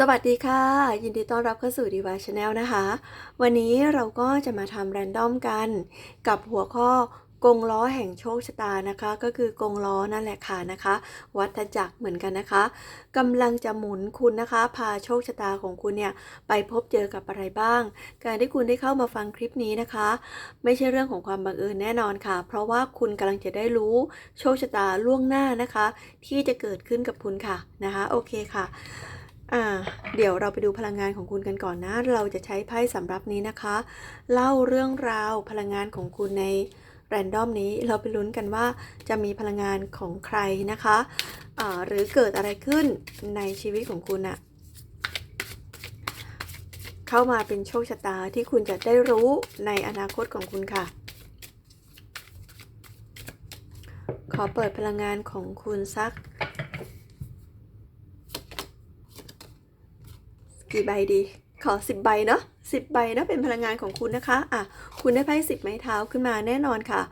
สวัสดีค่ะ ยินดีต้อนรับเข้าสู่ดีวาชาแนลนะคะ วันนี้เราก็จะมาทำแรนดอมกัน กับหัวข้อกงล้อแห่งโชคชะตานะคะ ก็คือกงล้อนั่นแหละค่ะนะคะ วัฏจักรเหมือนกันนะคะกำลังจะหมุนคุณนะคะ พาโชคชะตาของคุณเนี่ยไปพบเจอกับอะไรบ้าง การที่คุณได้เข้ามาฟังคลิปนี้นะคะ ไม่ใช่เรื่องของความบังเอิญแน่นอนค่ะ เพราะว่าคุณกำลังจะได้รู้โชคชะตาล่วงหน้านะคะ ที่จะเกิดขึ้นกับคุณค่ะนะคะ โอเคค่ะ อ่าเดี๋ยวเราไปดูพลังงานของคุณกันก่อนนะ เราจะใช้ไพ่สำรับนี้นะคะ เล่าเรื่องราวพลังงานของคุณในแรนดอมนี้ เราไปลุ้นกันว่าจะมีพลังงานของใครนะคะอ่าหรือเกิดอะไรขึ้นในชีวิตของคุณอะเข้ามาเป็นโชคชะตาที่คุณจะได้รู้ในอนาคตของคุณค่ะ ขอเปิดพลังงานของคุณสัก กี่ใบดี ขอสิบใบเนาะสิบใบนะเป็นพลังงานของคุณนะคะอะคุณได้ไพ่สิบไม้เท้าขึ้นมาแน่นอนค่ะ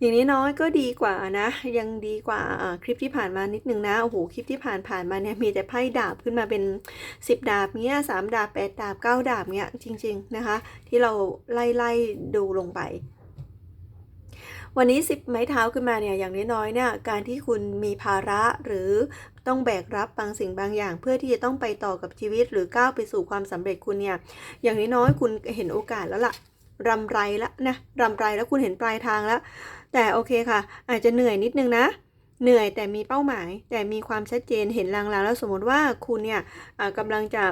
อย่างนี้น้อยก็ดีกว่านะ ยังดีกว่าคลิปที่ผ่านมานิดนึงนะโอ้โหคลิปที่ผ่านผ่านมาเนี่ยมีแต่ไพ่ดาบขึ้นมาเป็นสิบดาบเนี้ยสามดาบแปดดาบเก้าดาบเนี้ยจริง ๆนะคะ ที่เราไล่ไล่ดูลงไป วันนี้สิบไม้เท้าขึ้นมาเนี่ยอย่างน้อยๆเนี่ยการที่คุณมีภาระหรือต้องแบกรับบางสิ่งบางอย่าง เพื่อที่จะต้องไปต่อกับชีวิต หรือก้าวไปสู่ความสำเร็จคุณเนี่ยอย่างน้อยๆคุณเห็นโอกาสแล้วล่ะรำไรแล้วนะรำไรแล้วคุณเห็นปลายทางแล้ว แต่โอเคค่ะ อาจจะเหนื่อยนิดนึงนะเหนื่อยแต่มีเป้าหมาย แต่มีความชัดเจนเห็นลางๆแล้วสมมติว่าคุณเนี่ยอ่ากำลังจะ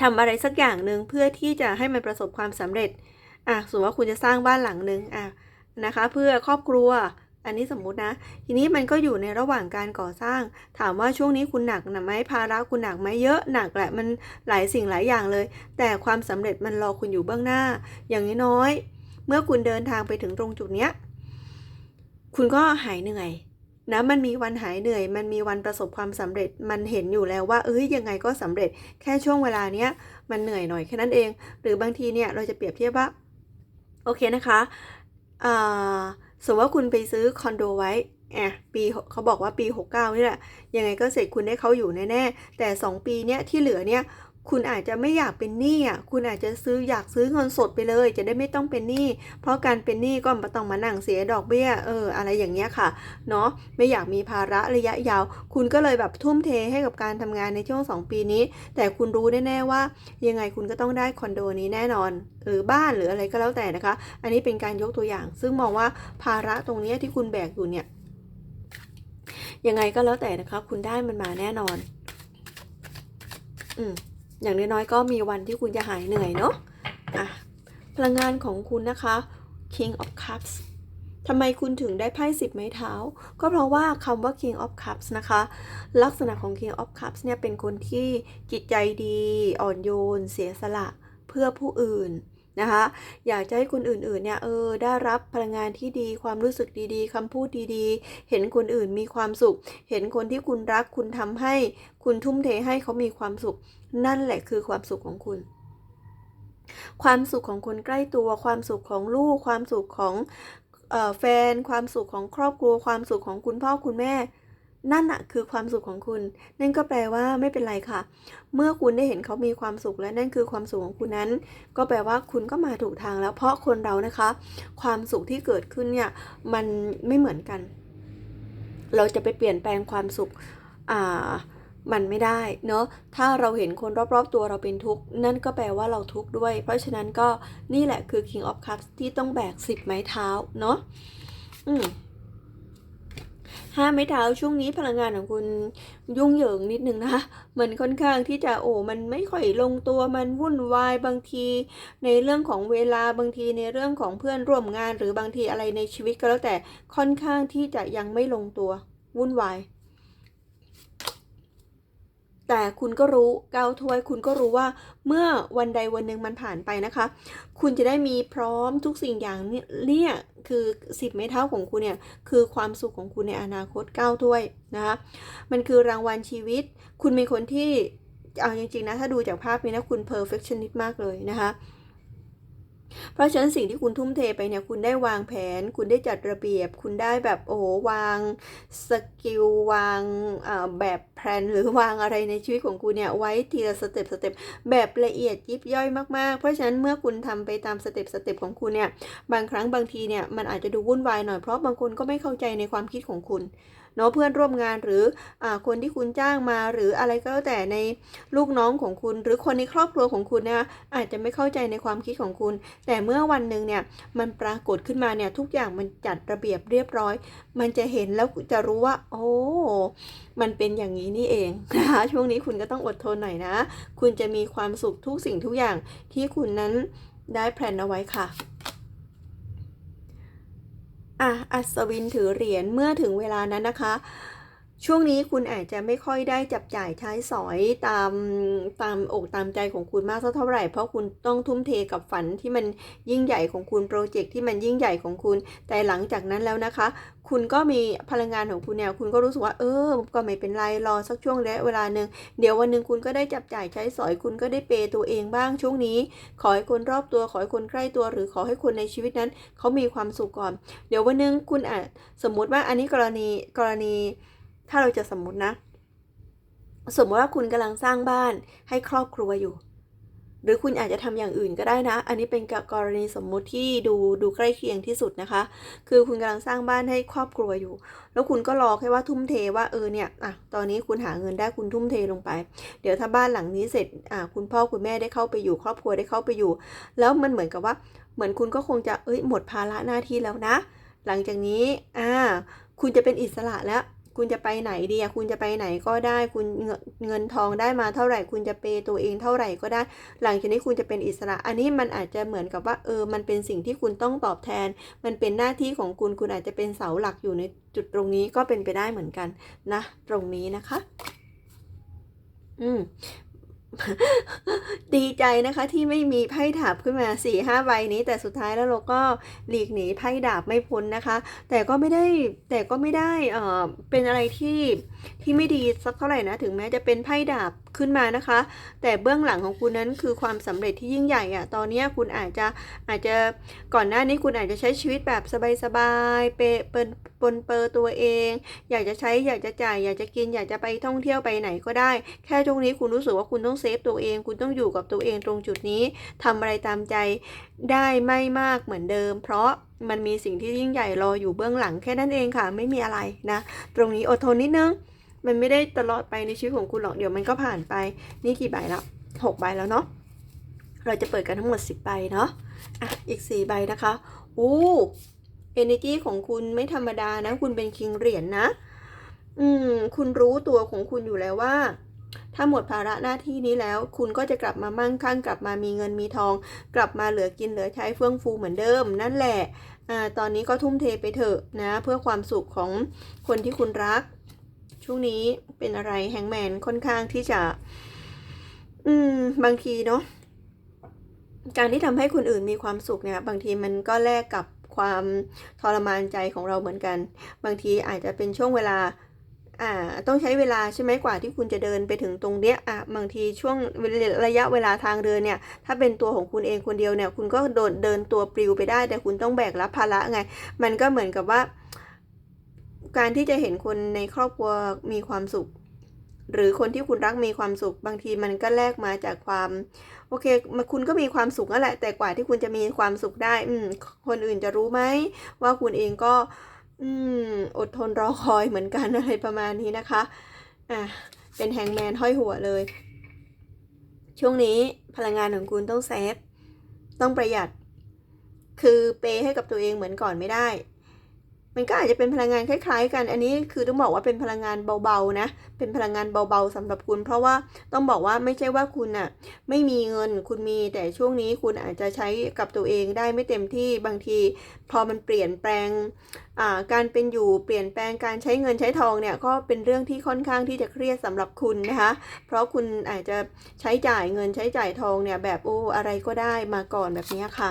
ทำอะไรสักอย่างหนึ่งเพื่อที่จะให้มันประสบความสำเร็จอะสมมติว่าคุณจะสร้างบ้านหลังหนึ่งอะ นะคะ เพื่อครอบครัว อันนี้สมมุตินะ ทีนี้มันก็อยู่ในระหว่างการก่อสร้าง ถามว่าช่วงนี้คุณหนักหนะไหมภาระคุณหนักไหมเยอะหนักแหละมันหลายสิ่งหลายอย่างเลย แต่ความสำเร็จมันรอคุณอยู่เบื้องหน้า อย่างน้อยเมื่อคุณเดินทางไปถึงตรงจุดเนี้ยคุณก็หายเหนื่อยนะมันมีวันหายเหนื่อย มันมีวันประสบความสำเร็จ มันเห็นอยู่แล้วว่า เอ้ยยังไงก็สำเร็จ แค่ช่วงเวลาเนี้ยมันเหนื่อยหน่อยแค่นั้นเอง หรือบางทีเนี่ยเราจะเปรียบเทียบว่า โอเคนะคะ สมมติว่าคุณไปซื้อคอนโดไว้แอะปีเขาบอกว่าปี 69นี่แหละยังไงก็เสร็จคุณได้เขาอยู่แน่ๆแต่ 2 ปีเนี้ยที่เหลือเนี่ย คุณอาจจะไม่อยากเป็นหนี้อะ คุณอาจจะซื้ออยากซื้อเงินสดไปเลย จะได้ไม่ต้องเป็นหนี้ เพราะการเป็นหนี้ก็ไม่ต้องมานั่งเสียดอกเบี้ย เออ อะไรอย่างเงี้ยค่ะ เนาะไม่อยากมีภาระระยะยาว คุณก็เลยแบบทุ่มเทให้กับการทำงานในช่วง 2 ปีนี้ แต่คุณรู้แน่ๆว่า ยังไงคุณก็ต้องได้คอนโดนี้แน่นอน หรือบ้านหรืออะไรก็แล้วแต่นะคะ อันนี้เป็นการยกตัวอย่าง ซึ่งมองว่าภาระตรงเนี้ยที่คุณแบกอยู่เนี่ย ยังไงก็แล้วแต่นะคะ คุณได้มันมาแน่นอน อืม อย่างน้อยๆก็มีวันที่คุณจะหายเหนื่อยเนาะอะพลังงานของคุณนะคะ King of Cups ทำไมคุณถึงได้ไพ่สิบไม้เท้า ก็เพราะว่าคำว่า King of Cups นะคะ ลักษณะของ King of Cups เนี่ยเป็นคนที่จิตใจดี อ่อนโยน เสียสละเพื่อผู้อื่น นะคะ อยากจะให้คนอื่นๆเนี่ยเออได้รับพลังงานที่ดี ความรู้สึกดีๆคำพูดดีๆ เห็นคนอื่นมีความสุข เห็นคนที่คุณรักคุณทำให้ คุณทุ่มเทให้เขามีความสุข นั่นแหละคือความสุขของคุณความสุขของคนใกล้ตัว ความสุขของลูก ความสุขของออแฟน ความสุขของครอบครัว ความสุขของคุณพ่อคุณแม่ นั่นอะคือความสุขของคุณ นั่นก็แปลว่าไม่เป็นไรค่ะ เมื่อคุณได้เห็นเขามีความสุขและนั่นคือความสุขของคุณนั้น ก็แปลว่าคุณก็มาถูกทางแล้ว เพราะคนเรานะคะ ความสุขที่เกิดขึ้นเนี่ยมันไม่เหมือนกัน เราจะไปเปลี่ยนแปลงความสุขอ่ามันไม่ได้เนาะ ถ้าเราเห็นคนรอบๆตัวเราเป็นทุกข์นั่นก็แปลว่าเราทุกข์ด้วย เพราะฉะนั้นก็นี่แหละคือ King of Cups ที่ต้องแบกสิบไม้เท้าเนาะ อืม ห้าไม้เท้าช่วงนี้พลังงานของคุณยุ่งเหยิงนิดนึงนะมันค่อนข้างที่จะโอ้มันไม่ค่อยลงตัวมันวุ่นวายบางที ในเรื่องของเวลาบางทีในเรื่องของเพื่อนร่วมงาน หรือบางทีอะไรในชีวิตก็แล้วแต่ค่อนข้างที่จะยังไม่ลงตัววุ่นวาย แต่คุณก็รู้เกาวถ้วยคุณก็รู้ว่าเมื่อวันใดวันหนึ่งมันผ่านไปนะคะ คุณจะได้มีพร้อมทุกสิ่งอย่างเนี่ยเนี่ยคือสิบไม้เท้าของคุณเนี่ยคือความสุขของคุณในอนาคตเก้าถ้วยนะคะมันคือรางวัลชีวิต คุณเป็นคนที่เอาจริงๆนะถ้าดูจากภาพนี้นะคุณ perfectionist มากเลยนะคะ เพราะฉะนั้นสิ่งที่คุณทุ่มเทไปเนี่ยคุณได้วางแผน คุณได้จัดระเบียบ คุณได้แบบโอ้วางสกิลวางแบบแผนหรือวางอะไรในชีวิตของคุณเนี่ยไว้ทีละสเต็ปสเต็ปแบบละเอียดยิบย่อยมากๆ เพราะฉะนั้นเมื่อคุณทำไปตามสเต็ปสเต็ปของคุณเนี่ยบางครั้งบางทีเนี่ยมันอาจจะดูวุ่นวายหน่อยเพราะบางคนก็ไม่เข้าใจในความคิดของคุณ เนาะเพื่อนร่วมงานหรืออคนที่คุณจ้างมาหรืออะไรก็แล้วแต่ในลูกน้องของคุณ หรือคนในครอบครัวของคุณนะคะอาจจะไม่เข้าใจในความคิดของคุณ แต่เมื่อวันหนึ่งเนี่ยมันปรากฏขึ้นมาเนี่ยทุกอย่างมันจัดระเบียบเรียบร้อย มันจะเห็นแล้วจะรู้ว่า โอ้มันเป็นอย่างนี้นี่เองนะคะช่วงนี้คุณก็ต้องอดทนหน่อยนะ คุณจะมีความสุขทุกสิ่งทุกอย่างที่คุณนั้นได้แพลนเอาไว้ค่ะ อะอัศวินถือเหรียญเมื่อถึงเวลานั้นนะคะ ช่วงนี้คุณอาจจะไม่ค่อยได้จับจ่ายใช้สอยตามตามอกตามใจของคุณมากสักเท่าไหร่ เพราะคุณต้องทุ่มเทกับฝันที่มันยิ่งใหญ่ของคุณโปรเจกต์ที่มันยิ่งใหญ่ของคุณ แต่หลังจากนั้นแล้วนะคะ คุณก็มีพลังงานของคุณเนี่ยคุณก็รู้สึกว่าเออก็ไม่เป็นไรรอสักช่วงระยะเวลาหนึ่งเดี๋ยววันหนึ่งคุณก็ได้จับจ่ายใช้สอยคุณก็ได้เปตัวเองบ้างช่วงนี้ ขอให้คนรอบตัวขอให้คนใกล้ตัว หรือขอให้คนในชีวิตนั้นเขามีความสุขก่อน เดี๋ยววันหนึ่งคุณอาจสมมุติว่าอันนี้กรณีกรณี ถ้าเราจะสมมตินะ สมมติว่าคุณกำลังสร้างบ้านให้ครอบครัวอยู่ หรือคุณอาจจะทำอย่างอื่นก็ได้นะ อันนี้เป็นกรณีสมมุติที่ดูดูใกล้เคียงที่สุดนะคะ คือคุณกำลังสร้างบ้านให้ครอบครัวอยู่ แล้วคุณก็รอแค่ว่าทุ่มเทว่าเออเนี่ยอะตอนนี้คุณหาเงินได้คุณทุ่มเทลงไป เดี๋ยวถ้าบ้านหลังนี้เสร็จอะคุณพ่อคุณแม่ได้เข้าไปอยู่ ครอบครัวได้เข้าไปอยู่ แล้วมันเหมือนกับว่า เหมือนคุณก็คงจะเอ้ยหมดภาระหน้าที่แล้วนะ หลังจากนี้อ่าคุณจะเป็นอิสระแล้ว คุณจะไปไหนดีอะคุณจะไปไหนก็ได้ คุณเงินทองได้มาเท่าไหร่ คุณจะเปย์ตัวเองเท่าไหร่ก็ได้ หลังจากนี้คุณจะเป็นอิสระ อันนี้มันอาจจะเหมือนกับว่าเออ มันเป็นสิ่งที่คุณต้องตอบแทน มันเป็นหน้าที่ของคุณ คุณอาจจะเป็นเสาหลักอยู่ในจุดตรงนี้ก็เป็นไปได้เหมือนกันนะ ตรงนี้นะคะ อืม ดีใจนะคะที่ไม่มีไพ่ดาบขึ้นมาสี่ห้าใบนี้ แต่สุดท้ายแล้วเราก็หลีกหนีไพ่ดาบไม่พ้นนะคะ แต่ก็ไม่ได้แต่ก็ไม่ได้เอ่อเป็นอะไรที่ที่ไม่ดีสักเท่าไหร่นะ ถึงแม้จะเป็นไพ่ดาบ ขึ้นมานะคะ แต่เบื้องหลังของคุณนั้นคือความสำเร็จที่ยิ่งใหญ่อะตอนนี้คุณอาจจะอาจจะก่อนหน้านี้คุณอาจจะใช้ชีวิตแบบสบายๆเปเปินปนเปอตัวเอง อยากจะใช้อยากจะจ่าย อยากจะกิน อยากจะไปท่องเที่ยวไปไหนก็ได้ แค่ตรงนี้คุณรู้สึกว่าคุณต้องเซฟตัวเอง คุณต้องอยู่กับตัวเองตรงจุดนี้ทำอะไรตามใจได้ไม่มากเหมือนเดิม เพราะมันมีสิ่งที่ยิ่งใหญ่รออยู่เบื้องหลังแค่นั้นเองค่ะ ไม่มีอะไรนะ ตรงนี้อดทนนิดนึง มันไม่ได้ตลอดไปในชีวิตของคุณหรอกเดี๋ยวมันก็ผ่านไป นี่กี่ใบแล้วหกใบแล้วเนาะเราจะเปิดกันทั้งหมดสิบใบเนาะอะอีกสี่ใบนะคะอู้ energy ของคุณไม่ธรรมดานะ คุณเป็นคิงเหรียญนะ อืม คุณรู้ตัวของคุณอยู่แล้วว่า ถ้าหมดภาระหน้าที่นี้แล้ว คุณก็จะกลับมามั่งคั่ง กลับมามีเงินมีทอง กลับมาเหลือกินเหลือใช้เฟื่องฟูเหมือนเดิม นั่นแหละ อ่า ตอนนี้ก็ทุ่มเทไปเถอะนะ เพื่อความสุขของคนที่คุณรัก ช่วงนี้เป็นอะไรแฮงแมนค่อนข้างที่จะ อืม บางทีเนาะการที่ทำให้คนอื่นมีความสุขเนี่ย บางทีมันก็แลกกับความทรมานใจของเราเหมือนกัน บางทีอาจจะเป็นช่วงเวลา อ่า ต้องใช้เวลาใช่ไหมกว่าที่คุณจะเดินไปถึงตรงเนี้ยอะบางทีช่วงระยะเวลาทางเดินเนี่ย ถ้าเป็นตัวของคุณเองคนเดียวเนี่ย คุณก็โดนเดินตัวปลิวไปได้ แต่คุณต้องแบกรับภาระไง มันก็เหมือนกับว่า การที่จะเห็นคนในครอบครัวมีความสุข หรือคนที่คุณรักมีความสุข บางทีมันก็แลกมาจากความ โอเคมาคุณก็มีความสุขนั่นแหละ แต่กว่าที่คุณจะมีความสุขได้ อืม คนอื่นจะรู้ไหมว่าคุณเองก็ อืม อดทนรอคอยเหมือนกันอะไรประมาณนี้นะคะ อะเป็นแฮงแมนห้อยหัวเลย ช่วงนี้พลังงานของคุณต้องเซฟต้องประหยัด คือเปย์ให้กับตัวเองเหมือนก่อนไม่ได้ มันก็อาจจะเป็นพลังงานคล้าย ๆ กัน อันนี้คือต้องบอกว่าเป็นพลังงานเบาๆนะ เป็นพลังงานเบาๆสำหรับคุณ เพราะว่าต้องบอกว่าไม่ใช่ว่าคุณอะไม่มีเงินคุณมี แต่ช่วงนี้คุณอาจจะใช้กับตัวเองได้ไม่เต็มที่บางที พอมันเปลี่ยนแปลงการเป็นอยู่เปลี่ยนแปลงการใช้เงินใช้ทองเนี่ยก็เป็นเรื่องที่ค่อนข้างที่จะเครียดสำหรับคุณนะคะ เพราะคุณอาจจะใช้จ่ายเงินใช้จ่ายทองเนี่ยแบบโอ้อะไรก็ได้มาก่อนแบบนี้ค่ะ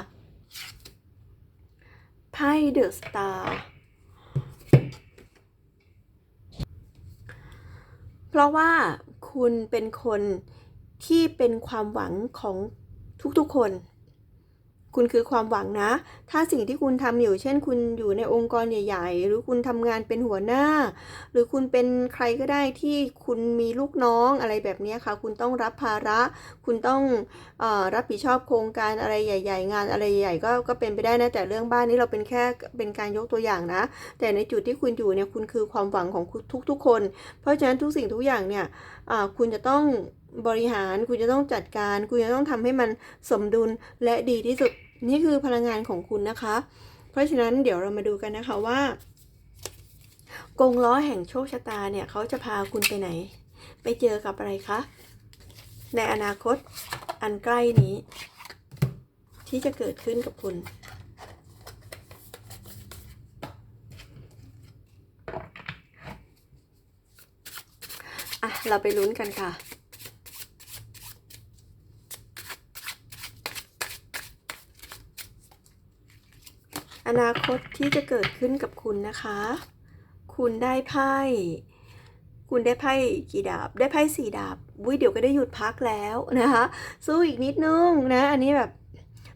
ไพ่เดอะสตาร์ เพราะว่าคุณเป็นคนที่เป็นความหวังของทุกๆคน คุณคือความหวังนะ ถ้าสิ่งที่คุณทำอยู่ เช่น คุณอยู่ในองค์กรใหญ่ ๆ หรือคุณทำงานเป็นหัวหน้า หรือคุณเป็นใครก็ได้ที่คุณมีลูกน้องอะไรแบบนี้ค่ะ คุณต้องรับภาระ คุณต้องอรับผิดชอบโครงการอะไรใหญ่ ๆ งานอะไรใหญ่ๆก็ก็เป็นไปได้นะ แต่เรื่องบ้านนี้เราเป็นแค่เป็นการยกตัวอย่างนะ แต่ในจุดที่คุณอยู่เนี่ยคุณคือความหวังของทุกๆคน เพราะฉะนั้นทุกสิ่งทุกอย่างเนี่ยคุณจะต้องบริหารคุณจะต้องจัดการ คุณจะต้องทำให้มันสมดุลและดีที่สุด นี่คือพลังงานของคุณนะคะ เพราะฉะนั้นเดี๋ยวเรามาดูกันนะคะว่ากงล้อแห่งโชคชะตาเนี่ยเขาจะพาคุณไปไหน ไปเจอกับอะไรคะในอนาคตอันใกล้นี้ ที่จะเกิดขึ้นกับคุณ อะ เราไปลุ้นกันค่ะ อนาคตที่จะเกิดขึ้นกับคุณนะคะ คุณได้ไพ่ คุณได้ไพ่กี่ดาบ ได้ไพ่สี่ดาบวิเดี๋ยวก็ได้หยุดพักแล้วนะคะ สู้อีกนิดนึงนะ อันนี้แบบ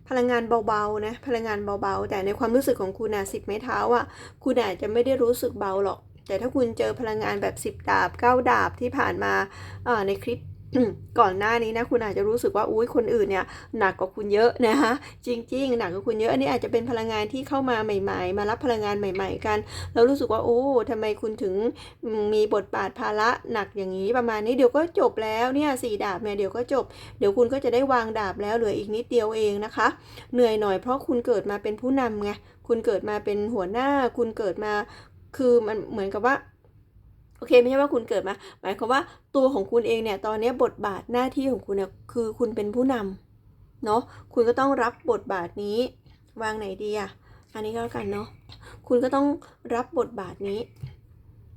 พลังงานเบาๆนะ พลังงานเบาๆ แต่ในความรู้สึกของคุณนะสิบไม้เท้าอะ่ะ คุณอาจจะไม่ได้รู้สึกเบาหรอก แต่ถ้าคุณเจอพลังงานแบบสิบดาบเก้าดาบที่ผ่านมาอ่อในคลิป ก่อนหน้านี้นะคุณอาจจะรู้สึกว่าอุ้ยคนอื่นเนี่ยหนักกว่าคุณเยอะนะคะจริง ๆ หนักกว่าคุณเยอะอันนี้อาจจะเป็นพลังงานที่เข้ามาใหม่ ๆ มารับพลังงานใหม่ ๆ กันแล้วรู้สึกว่าโอ้ทำไมคุณถึงมีบทบาทภาระหนักอย่างนี้ประมาณนี้เดี๋ยวก็จบแล้วเนี่ยสี่ดาบเนี่ยเดี๋ยวก็จบ เดี๋ยวคุณก็จะได้วางดาบแล้วเหลืออีกนิดเดียวเองนะคะ เหนื่อยหน่อยเพราะคุณเกิดมาเป็นผู้นำไงคุณเกิดมาเป็นหัวหน้า คุณเกิดมาคือมันเหมือนกับว่า โอเคไม่ใช่ว่าคุณเกิดมา หมายความว่าตัวของคุณเองเนี่ยตอนนี้บทบาทหน้าที่ของคุณเนี่ยคือคุณเป็นผู้นำเนาะคุณก็ต้องรับบทบาทนี้ วางไหนดีอะอันนี้ก็แล้วกันเนาะคุณก็ต้องรับบทบาทนี้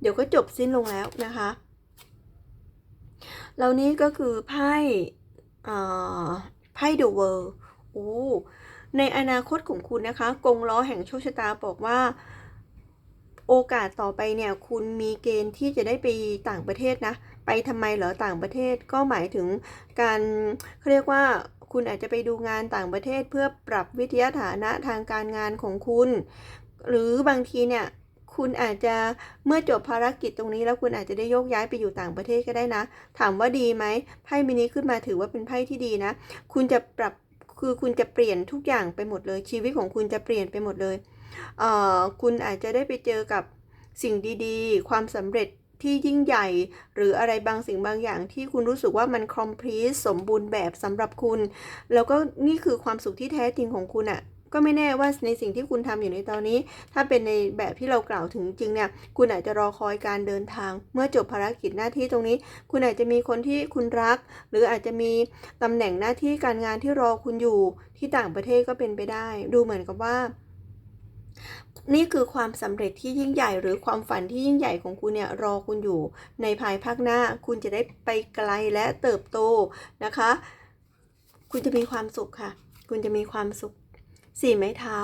เดี๋ยวก็จบสิ้นลงแล้วนะคะแล้วนี้ก็คือไพ่ไพ่ The World โอ้ในอนาคตของคุณนะคะกงล้อแห่งโชคชะตาบอกว่า โอกาสต่อไปเนี่ยคุณมีเกณฑ์ที่จะได้ไปต่างประเทศนะ ไปทำไมเหรอต่างประเทศก็หมายถึงการเขาเรียกว่าคุณอาจจะไปดูงานต่างประเทศเพื่อปรับวิทยาฐานะทางการงานของคุณ หรือบางทีเนี่ยคุณอาจจะเมื่อจบภารกิจตรงนี้แล้วคุณอาจจะได้โยกย้ายไปอยู่ต่างประเทศก็ได้นะ ถามว่าดีไหมไพ่ใบนี้ขึ้นมาถือว่าเป็นไพ่ที่ดีนะ คุณจะปรับคือคุณจะเปลี่ยนทุกอย่างไปหมดเลยชีวิตของคุณจะเปลี่ยนไปหมดเลย คุณอาจจะได้ไปเจอกับสิ่งดีๆ ความสำเร็จที่ยิ่งใหญ่ หรืออะไรบางสิ่งบางอย่างที่คุณรู้สึกว่ามัน complete สมบูรณ์แบบสำหรับคุณ แล้วก็นี่คือความสุขที่แท้จริงของคุณอะ่ะก็ไม่แน่ว่าในสิ่งที่คุณทำอยู่ในตอนนี้ ถ้าเป็นในแบบที่เรากล่าวถึงจริงเนี่ย คุณอาจจะรอคอยการเดินทาง เมื่อจบภารกิจหน้าที่ตรงนี้ คุณอาจจะมีคนที่คุณรัก หรืออาจจะมีตำแหน่งหน้าที่การงานที่รอคุณอยู่ที่ต่างประเทศก็เป็นไปได้ ดูเหมือนกับว่า นี่คือความสำเร็จที่ยิ่งใหญ่หรือความฝันที่ยิ่งใหญ่ของคุณเนี่ยรอคุณอยู่ในภายภาคหน้า คุณจะได้ไปไกลและเติบโตนะคะ คุณจะมีความสุขค่ะ คุณจะมีความสุขสี่ไม้เท้า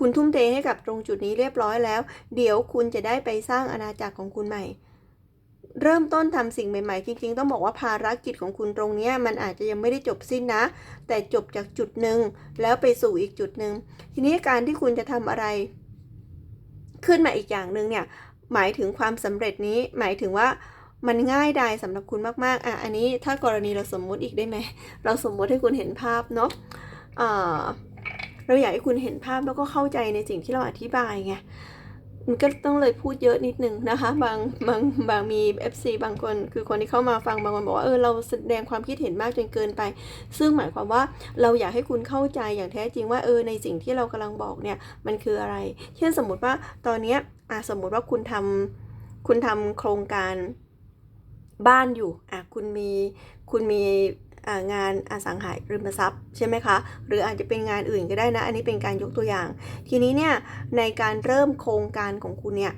คุณทุ่มเทให้กับตรงจุดนี้เรียบร้อยแล้ว เดี๋ยวคุณจะได้ไปสร้างอาณาจักรของคุณใหม่ เริ่มต้นทำสิ่งใหม่ๆ จริงๆ ต้องบอกว่าภารกิจของคุณตรงนี้มันอาจจะยังไม่ได้จบสิ้นนะ แต่จบจากจุดหนึ่งแล้วไปสู่อีกจุดหนึ่งทีนี้การที่คุณจะทำอะไร ขึ้นมาอีกอย่างหนึ่งเนี่ยหมายถึงความสำเร็จนี้หมายถึงว่ามันง่ายดายสำหรับคุณมากๆ อะ อันนี้ถ้ากรณีเราสมมุติอีกได้ไหม เราสมมุติให้คุณเห็นภาพเนาะเราอยากให้คุณเห็นภาพแล้วก็เข้าใจในสิ่งที่เราอธิบายไง มันก็ต้องเลยพูดเยอะนิดนึงนะคะ บางบางบางมี FC บางคนคือคนที่เข้ามาฟังบางคนบอกว่าเออเราแสดงความคิดเห็นมากจนเกินไป ซึ่งหมายความว่าเราอยากให้คุณเข้าใจอย่างแท้จริงว่าเออในสิ่งที่เรากำลังบอกเนี่ยมันคืออะไร เช่นสมมุติว่าตอนเนี้ยอะสมมุติว่าคุณทำคุณทำโครงการบ้านอยู่อะคุณมีคุณมี งานอสังหาริมทรัพย์ใช่ไหมคะ หรืออาจจะเป็นงานอื่นก็ได้นะ อันนี้เป็นการยกตัวอย่าง ทีนี้เนี่ยในการเริ่มโครงการของคุณเนี่ย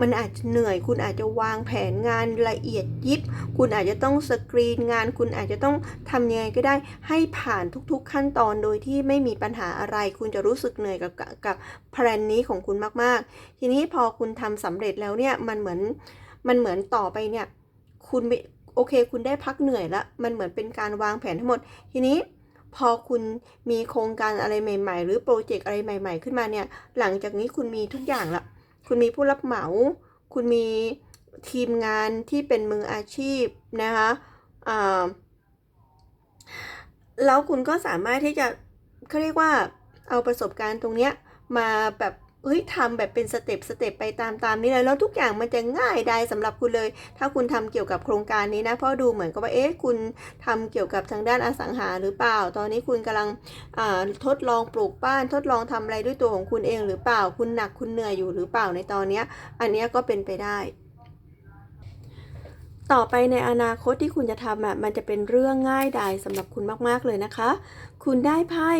มันอาจจะเหนื่อย คุณอาจจะวางแผนงานละเอียดยิบ คุณอาจจะต้องสกรีนงาน คุณอาจจะต้องทำยังไงก็ได้ ให้ผ่านทุกๆขั้นตอนโดยที่ไม่มีปัญหาอะไร คุณจะรู้สึกเหนื่อยกับกับแพลนนี้ของคุณมากๆ ทีนี้พอคุณทำสำเร็จแล้วเนี่ย มันเหมือน มันเหมือนต่อไปเนี่ย คุณ โอเค คุณได้พักเหนื่อยแล้วมันเหมือนเป็นการวางแผนทั้งหมด ทีนี้พอคุณมีโครงการอะไรใหม่ ๆ หรือโปรเจกต์อะไรใหม่ ๆ ขึ้นมาเนี่ย หลังจากนี้คุณมีทุกอย่างละคุณมีผู้รับเหมา คุณมีทีมงานที่เป็นมืออาชีพนะคะแล้วคุณก็สามารถที่จะเขาเรียกว่าเอาประสบการณ์ตรงเนี้ยมาแบบ เฮ้ยทำแบบเป็นสเต็ปสเต็ปไปตามตามนี้เลยแล้วทุกอย่างมันจะง่ายได้สำหรับคุณเลย ถ้าคุณทำเกี่ยวกับโครงการนี้นะเพราะดูเหมือนกับว่าเอ๊ะคุณทำเกี่ยวกับทางด้านอสังหาหรือเปล่า ตอนนี้คุณกำลังทดลองปลูกบ้าน ทดลองทำอะไรด้วยตัวของคุณเองหรือเปล่า คุณหนักคุณเหนื่อยอยู่หรือเปล่าในตอนนี้อันนี้ก็เป็นไปได้ต่อไปในอนาคตที่คุณจะทำอะมันจะเป็นเรื่องง่ายดายสำหรับคุณมาก ๆ เลยนะคะ คุณได้ไพ่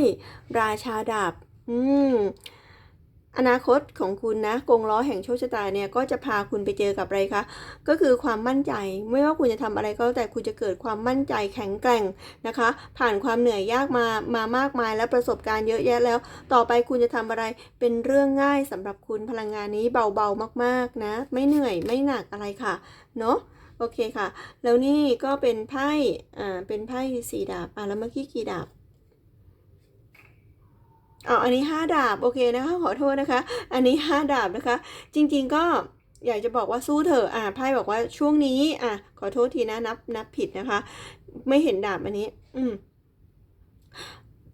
ราชาดาบ อืม อนาคตของคุณนะกงล้อแห่งโชคชะตาเนี่ยก็จะพาคุณไปเจอกับอะไรคะก็คือความมั่นใจไม่ว่าคุณจะทำอะไรก็แต่คุณจะเกิดความมั่นใจแข็งแกร่งนะคะ ผ่านความเหนื่อยยากมามามากมายและประสบการณ์เยอะแยะแล้ว ต่อไปคุณจะทำอะไรเป็นเรื่องง่ายสำหรับคุณพลังงานนี้เบาๆมากๆนะ ไม่เหนื่อยไม่หนักอะไรค่ะเนาะโอเคค่ะ แล้วนี่ก็เป็นไพ่อ่าเป็นไพ่สี่ดาบอะแล้วเมื่อกี้กี่ดาบ อ๋ออันนี้ห้าดาบโอเคนะคะขอโทษนะคะ อันนี้ห้าดาบนะคะ จริงๆก็อยากจะบอกว่าสู้เถอะอ่าไพ่บอกว่าช่วงนี้ อะขอโทษทีนะนับนับผิดนะคะ ไม่เห็นดาบอันนี้ อืม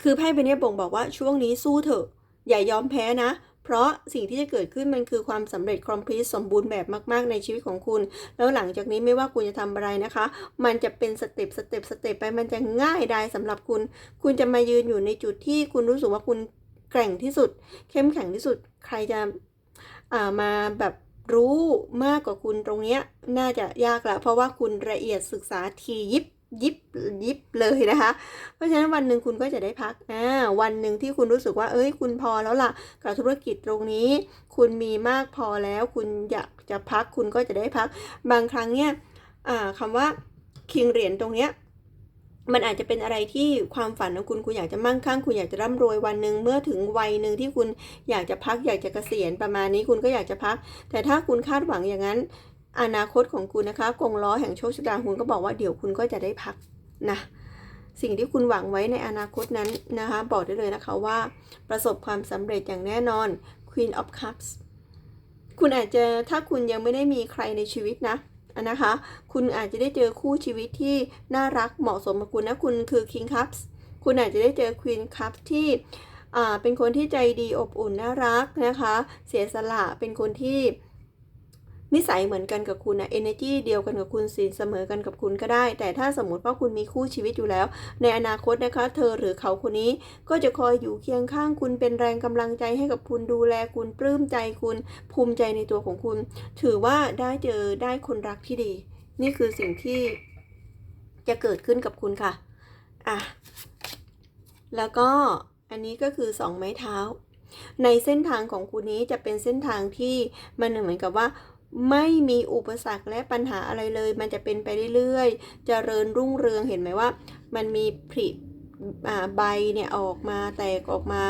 คือไพ่ใบนี้บ่งบอกว่าช่วงนี้สู้เถอะ อย่ายอมแพ้นะ เพราะสิ่งที่จะเกิดขึ้นมันคือความสำเร็จ complete สมบูรณ์แบบมาก ๆ ในชีวิตของคุณ แล้วหลังจากนี้ไม่ว่าคุณจะทำอะไรนะคะ มันจะเป็นสเต็ปสเต็ปสเต็ปไปมันจะง่ายได้สำหรับคุณ คุณจะมายืนอยู่ในจุดที่คุณรู้สึกว่าคุณแกร่งที่สุด เข้มแข็งที่สุด ใครจะามาแบบรู้มากกว่าคุณตรงเนี้ยน่าจะยากละเพราะว่าคุณละเอียดศึกษาทียิบ ยิบยิบเลยนะคะ เพราะฉะนั้นวันหนึ่งคุณก็จะได้พักอ่าวันหนึ่งที่คุณรู้สึกว่า เอ้ย คุณพอแล้วล่ะ กับธุรกิจตรงนี้ คุณมีมากพอแล้ว คุณอยากจะพัก คุณก็จะได้พัก บางครั้งเนี่ยคำว่าคิงเหรียญตรงเนี้ยมันอาจจะเป็นอะไรที่ความฝันของคุณคุณอยากจะมั่งคั่งคุณอยากจะร่ำรวยวันหนึ่งเมื่อถึงวัยหนึ่งที่คุณอยากจะพักอยากจะเกษียณประมาณนี้คุณก็อยากจะพัก แต่ถ้าคุณคาดหวังอย่างนั้น อนาคตของคุณนะคะกงล้อแห่งโชคชะตาคุณก็บอกว่าเดี๋ยวคุณก็จะได้พักนะสิ่งที่คุณหวังไว้ในอนาคตนั้นนะคะ บอกได้เลยนะคะว่าประสบความสำเร็จอย่างแน่นอน Queen of Cups คุณอาจจะถ้าคุณยังไม่ได้มีใครในชีวิตนะนะคะ คุณอาจจะได้เจอคู่ชีวิตที่น่ารักเหมาะสมกับคุณนะคุณคือ King Cups คุณอาจจะได้เจอ Queen Cups ที่เป็นคนที่ใจดีอบอุ่นน่ารักนะคะ เสียสละเป็นคนที่ นิสัยเหมือนกันกับคุณนะ energy เดียวกันกับคุณสินเสมอกันกับคุณก็ได้ แต่ถ้าสมมติว่าคุณมีคู่ชีวิตอยู่แล้ว ในอนาคตนะคะ เธอหรือเขาคนนี้ก็จะคอยอยู่เคียงข้างคุณเป็นแรงกำลังใจให้กับคุณดูแลคุณปลื้มใจคุณภูมิใจในตัวของคุณ ถือว่าได้เจอได้คนรักที่ดี นี่คือสิ่งที่จะเกิดขึ้นกับคุณค่ะอะแล้วก็อันนี้ก็คือสองไม้เท้า ในเส้นทางของคุณนี้จะเป็นเส้นทางที่มันเหมือนกับว่า ไม่มีอุปสรรคและปัญหาอะไรเลย มันจะเป็นไปเรื่อยๆจเจริญรุ่งเรืองเห็นไหมว่า มันมีผลิใบเนี่ยออกมาแตกออกมา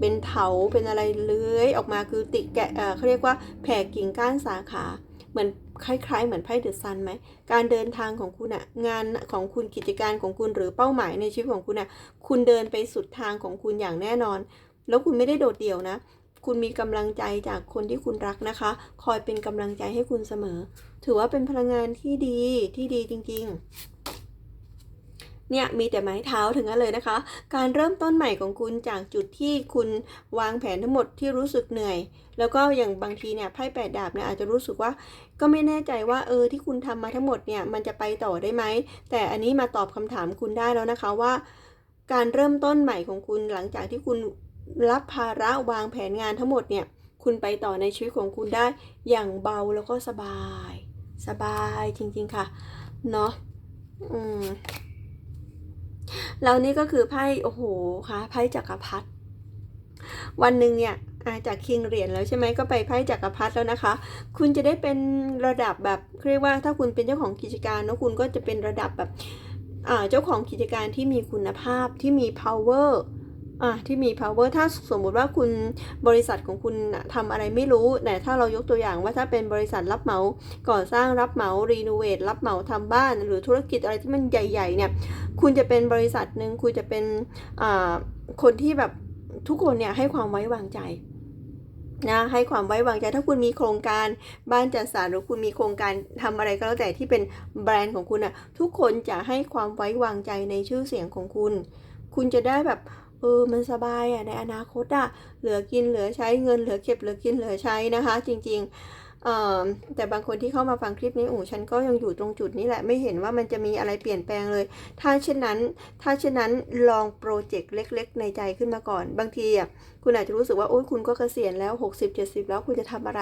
เป็นเถาเป็นอะไรเลื้อยออกมาคือติดแกะเอ่อเขาเรียกว่าแผ่กิ่งก้านสาขาเหมือนคล้ายๆ เหมือนไพ่เดอะซันไหม การเดินทางของคุณอะงานของคุณกิจการของคุณหรือเป้าหมายในชีวิตของคุณอะคุณเดินไปสุดทางของคุณอย่างแน่นอน แล้วคุณไม่ได้โดดเดี่ยวนะ คุณมีกำลังใจจากคนที่คุณรักนะคะ คอยเป็นกำลังใจให้คุณเสมอ ถือว่าเป็นพลังงานที่ดีที่ดีจริง ๆ เนี่ยมีแต่ไม้เท้าถึงนั้นเลยนะคะ การเริ่มต้นใหม่ของคุณจากจุดที่คุณวางแผนทั้งหมดที่รู้สึกเหนื่อย แล้วก็อย่างบางทีเนี่ยไพ่แปดดาบเนี่ยอาจจะรู้สึกว่า ก็ไม่แน่ใจว่าเออที่คุณทำมาทั้งหมดเนี่ยมันจะไปต่อได้ไหม แต่อันนี้มาตอบคำถามคุณได้แล้วนะคะว่า การเริ่มต้นใหม่ของคุณหลังจากที่คุณ รับภาระวางแผนงานทั้งหมดเนี่ยคุณไปต่อในชีวิตของคุณได้อย่างเบาแล้วก็สบาย สบายจริงๆค่ะ เนาะอืมแล้วนี่ก็คือไพ่โอ้โหค่ะไพ่จักรพรรดิวันหนึ่งเนี่ยาจากคิงเหรียญแล้วใช่ไหมก็ไปไพ่จักรพรรดิแล้วนะคะ คุณจะได้เป็นระดับแบบเรียกว่าถ้าคุณเป็นเจ้าของกิจการเนอะคุณก็จะเป็นระดับแบบเจ้าของกิจการที่มีคุณภาพที่มี power ที่มี power ถ้าสมมุติว่าคุณบริษัทของคุณน่ะทำอะไรไม่รู้ แต่ถ้าเรายกตัวอย่างว่าถ้าเป็นบริษัทรับเหมา ก่อสร้างรับเหมารีโนเวทรับเหมาทำบ้าน หรือธุรกิจอะไรที่มันใหญ่ ๆ เนี่ย คุณจะเป็นบริษัทหนึ่งคุณจะเป็นอ่าคนที่แบบทุกคนเนี่ยให้ความไว้วางใจนะให้ความไว้วางใจถ้าคุณมีโครงการบ้านจัดสรรหรือคุณมีโครงการทำอะไรก็แล้วแต่ที่เป็นแบรนด์ของคุณอะทุกคนจะให้ความไว้วางใจในชื่อเสียงของคุณ คุณจะได้แบบ เออมันสบายอะในอนาคตอะเหลือกินเหลือใช้เงินเหลือเก็บเหลือกินเหลือใช้นะคะ จริงๆเอ่อแต่บางคนที่เข้ามาฟังคลิปนี้โอ้ฉันก็ยังอยู่ตรงจุดนี้แหละไม่เห็นว่ามันจะมีอะไรเปลี่ยนแปลงเลย ถ้าเช่นนั้น ถ้าเช่นนั้นลองโปรเจกต์เล็ก ๆ ในใจขึ้นมาก่อน บางทีอะคุณอาจจะรู้สึกว่าโอ้ยคุณก็เกษียณแล้ว 60 70 แล้วคุณจะทำอะไร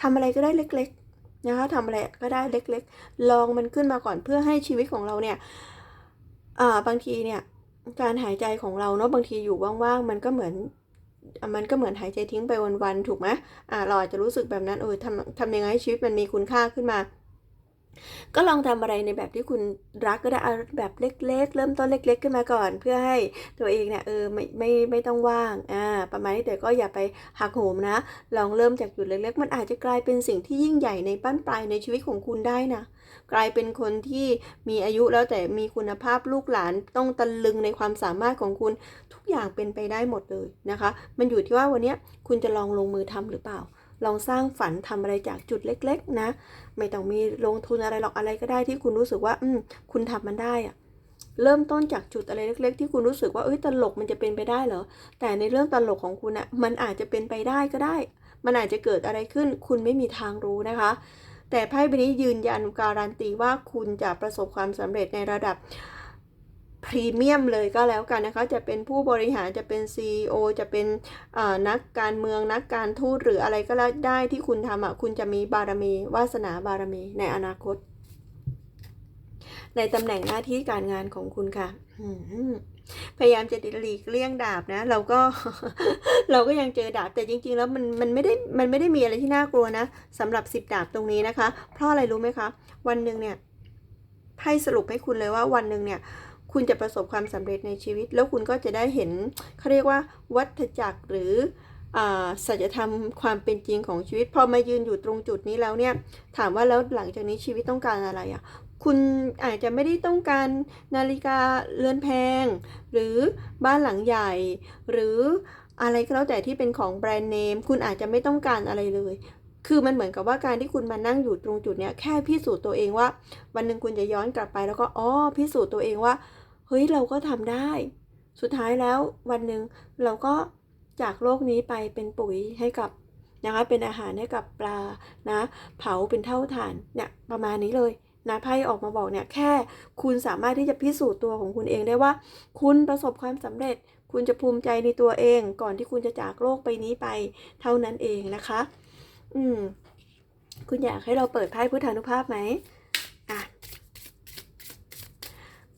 ทำอะไรก็ได้เล็ก ๆนะคะทำอะไรก็ได้เล็ก ๆ ลองมันขึ้นมาก่อนเพื่อให้ชีวิตของเราเนี่ยอ่าบางทีเนี่ย การหายใจของเราเนาะบางทีอยู่ว่างๆ มันก็เหมือน มันก็เหมือนหายใจทิ้งไปวันๆ ถูกไหมอ่าเราอาจจะรู้สึกแบบนั้นเออทำทำยังไงให้ชีวิตมันมีคุณค่าขึ้นมา ก็ลองทำอะไรในแบบที่คุณรักก็ได้เอาแบบเล็ก ๆ เริ่มต้นเล็ก ๆ ขึ้นมาก่อน เพื่อให้ตัวเองเนี่ยเออไม่ไม่ไม่ต้องว่างอ่าประมาณนี้แต่ก็อย่าไปหักโหมนะ ลองเริ่มจากจุดเล็ก ๆ มันอาจจะกลายเป็นสิ่งที่ยิ่งใหญ่ในปั้นปลายในชีวิตของคุณได้นะกลายเป็นคนที่มีอายุแล้วแต่มีคุณภาพลูกหลานต้องตะลึงในความสามารถของคุณทุกอย่างเป็นไปได้หมดเลยนะคะ มันอยู่ที่ว่าวันนี้คุณจะลองลงมือทำหรือเปล่า ลองสร้างฝันทำอะไรจากจุดเล็ก ๆ นะ ไม่ต้องมีลงทุนอะไรหรอกอะไรก็ได้ที่คุณรู้สึกว่า อืมคุณทำมันได้อะเริ่มต้นจากจุดอะไรเล็ก ๆ ที่คุณรู้สึกว่าเอ้ยตลกมันจะเป็นไปได้เหรอ แต่ในเรื่องตลกของคุณอะมันอาจจะเป็นไปได้ก็ได้ มันอาจจะเกิดอะไรขึ้น คุณไม่มีทางรู้นะคะ แต่ไพ่ใบนี้ยืนยันการันตีว่าคุณจะประสบความสำเร็จในระดับ พรีเมียมเลยก็แล้วกันนะคะ จะเป็นผู้บริหารจะเป็น CEO จะเป็นนักการเมืองนักการทูตหรืออะไรก็แล้วได้ที่คุณทำอะคุณจะมีบารมีวาสนาบารมีในอนาคต ในตำแหน่งหน้าที่การงานของคุณค่ะพยายามจะหลีกเลี่ยงดาบนะ เราก็เราก็ยังเจอดาบแต่จริง ๆ แล้วมันมันไม่ได้มันไม่ได้มีอะไรที่น่ากลัวนะสำหรับสิบดาบตรงนี้นะคะ เพราะอะไรรู้ไหมคะ วันหนึ่งเนี่ยไพ่สรุปให้คุณเลยว่าวันหนึ่งเนี่ย คุณจะประสบความสำเร็จในชีวิต แล้วคุณก็จะได้เห็นเขาเรียกว่าวัฏจักรหรืออสัจธรรมความเป็นจริงของชีวิต พอมายืนอยู่ตรงจุดนี้แล้วเนี่ย ถามว่าแล้วหลังจากนี้ชีวิตต้องการอะไรอะ่ะคุณอาจจะไม่ได้ต้องการนาฬิกาเรือนแพง หรือบ้านหลังใหญ่ หรืออะไรก็แล้วแต่ที่เป็นของแบรนด์เนม คุณอาจจะไม่ต้องการอะไรเลย คือมันเหมือนกับว่าการที่คุณมานั่งอยู่ตรงจุดเนี้ยแค่พิสูจน์ตัวเองว่า วันหนึ่งคุณจะย้อนกลับไปแล้วก็อ๋อพิสูจน์ตัวเองว่า เฮ้ยเราก็ทำได้ สุดท้ายแล้ววันหนึ่งเราก็จากโลกนี้ไปเป็นปุ๋ยให้กับนะคะเป็นอาหารให้กับปลานะเผาเป็นเท่าฐานเนี่ยประมาณนี้เลยนะไพ่ออกมาบอกเนี่ยแค่คุณสามารถที่จะพิสูจน์ตัวของคุณเองได้ว่า คุณประสบความสำเร็จ คุณจะภูมิใจในตัวเอง ก่อนที่คุณจะจากโลกไปนี้ไปเท่านั้นเองนะคะ อืม คุณอยากให้เราเปิดไพ่พุทธานุภาพไหมอะ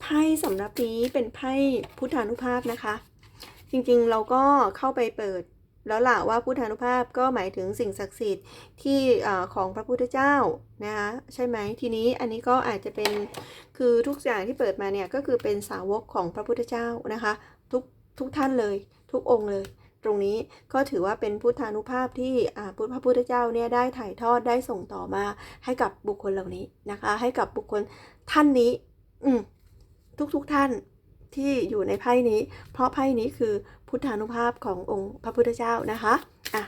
ไพ่สำหรับนี้เป็นไพ่พุทธานุภาพนะคะ จริงๆเราก็เข้าไปเปิดแล้วล่ะว่าพุทธานุภาพก็หมายถึงสิ่งศักดิ์สิทธิ์ที่ของพระพุทธเจ้านะคะใช่ไหมทีนี้อันนี้ก็อาจจะเป็นคือทุกอย่างที่เปิดมาเนี่ยก็คือเป็นสาวกของพระพุทธเจ้านะคะ ทุกทุกท่านเลย ทุกองค์เลย ตรงนี้ก็ถือว่าเป็นพุทธานุภาพที่พุทธพระพุทธเจ้าเนี่ยได้ถ่ายทอดได้ส่งต่อมาให้กับบุคคลเหล่านี้นะคะ ให้กับบุคคลท่านนี้ อืม ทุกๆท่านที่อยู่ในไพ่นี้ เพราะไพ่นี้คือพุทธานุภาพขององค์พระพุทธเจ้านะคะอะ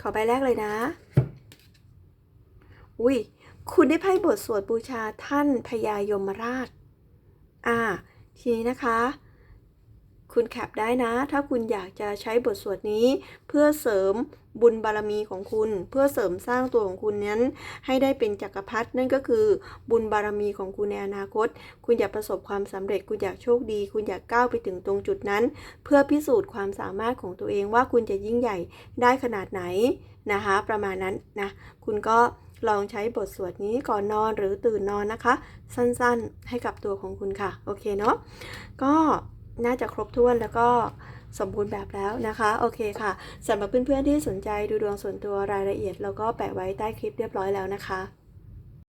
ขอใบแรกเลยนะ อุ้ยคุณได้ไพ่บทสวดบูชาท่านพญายมราช อ่า ทีนี้นะคะ คุณแคปได้นะ ถ้าคุณอยากจะใช้บทสวดนี้ เพื่อเสริมบุญบารมีของคุณ เพื่อเสริมสร้างตัวของคุณนั้น ให้ได้เป็นจักรพรรดินั่นก็คือบุญบารมีของคุณในอนาคต คุณอยากประสบความสำเร็จ คุณอยากโชคดี คุณอยากก้าวไปถึงตรงจุดนั้น เพื่อพิสูจน์ความสามารถของตัวเองว่าคุณจะยิ่งใหญ่ได้ขนาดไหนนะคะ ประมาณนั้นนะ คุณก็ลองใช้บทสวดนี้ก่อนนอนหรือตื่นนอนนะคะ สั้นๆให้กับตัวของคุณค่ะ โอเคเนาะก็ น่าจะครบถ้วนแล้วก็สมบูรณ์แบบแล้วนะคะ โอเคค่ะสำหรับเพื่อนๆที่สนใจดูดวงส่วนตัวรายละเอียด แล้วก็แปะไว้ใต้คลิปเรียบร้อยแล้วนะคะ